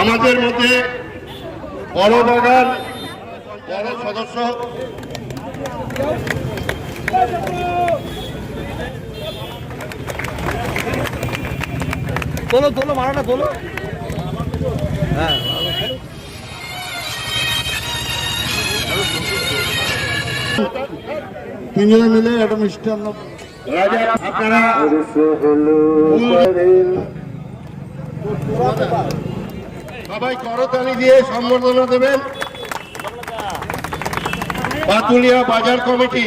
আমাদের মধ্যে বড় বাগান বড় সদস্য। তোলো তোলো মারাটা তোলো। হ্যাঁ। তিনজনে মিলে একটা মিষ্টি রাজা আপনারা সবাই করতালি দিয়ে সম্বর্ধনা দেবেন। পাতুলিয়া বাজার কমিটি।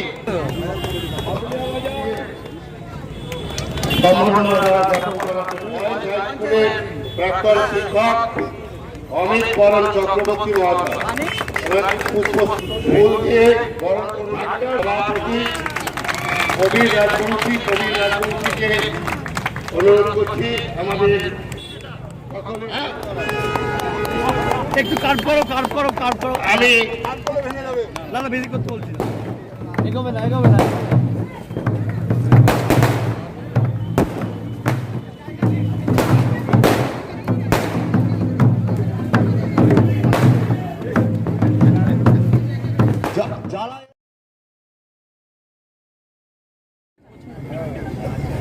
প্রাক্তন শিক্ষক অমিত চক্রবর্তী মহাশয়। কবির অনুরোধ করছি আমাদের একটু কাট করো কাট করো কাট করো আমি না না বেশি করতে বলছি না। এগোবে না এগোবে না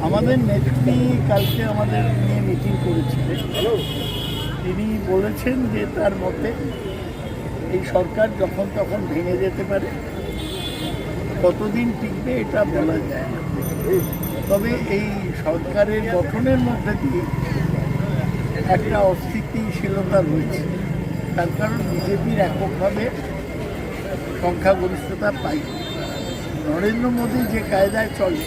আমাদের নেত্রী কালকে আমাদের নিয়ে মিটিং করেছিলেন তিনি বলেছেন যে তার মতে এই সরকার যখন তখন ভেঙে যেতে পারে, কতদিন টিকবে এটা বলা যায় না। তবে এই সরকারের গঠনের মধ্যে দিয়ে একটা অস্থিতিশীলতা রয়েছে। তার কারণ বিজেপির এককভাবে সংখ্যাগরিষ্ঠতা পাই নরেন্দ্র মোদী যে কায়দায় চলে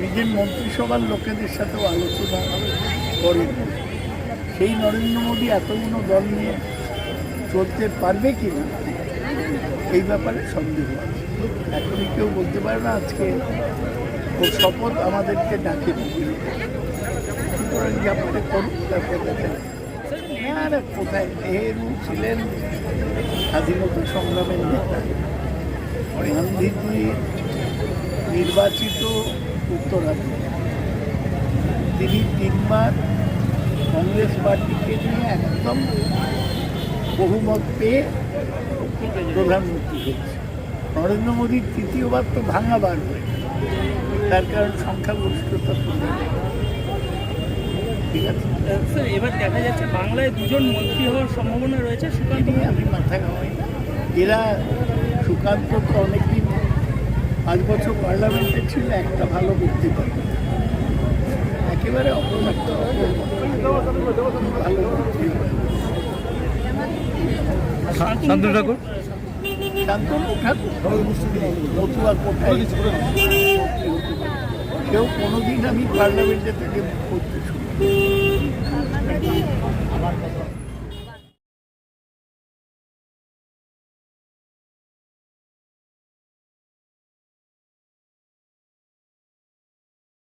নিজের মন্ত্রিসভার লোকেদের সাথেও আলোচনা করেন। সেই নরেন্দ্র মোদী এতগুলো দল নিয়ে চলতে পারবে কি না এই ব্যাপারে সন্দেহ আছে। এখনই কেউ বলতে পারে না, আজকে ওর শপথ আমাদেরকে ডাকে। সুতরাং তারপর দেখা যাবে। হ্যাঁ কোথায় নেহেরু ছিলেন স্বাধীনতা সংগ্রামের নেতা গান্ধীজি নির্বাচিত উত্তরাধিকারী তিনি তিনবার কংগ্রেস পার্টিকে নিয়ে একদম বহুমত পেয়ে প্রধানমন্ত্রী হয়েছে নরেন্দ্র মোদীর তৃতীয়বার তো ভাঙা বার হয়ে তার কারণ সংখ্যাগরিষ্ঠতা তুলে ঠিক আছে? স্যার এবার দেখা যাচ্ছে বাংলায় দুজন মন্ত্রী হওয়ার সম্ভাবনা রয়েছে সুকান্ত নিয়ে আমি মাথা ঘামাই না। এরা সুকান্ত তো অনেকদিন পাঁচ বছর পার্লামেন্টে ছিল একটা ভালো ব্যক্তিত্ব একেবারে ব্যক্তি। শান্তনু ঠাকুর? শান্তনু ঠাকুর। মতুয়া কোথায় কেউ কোনোদিন আমি পার্লামেন্টে থেকে করতে শুনি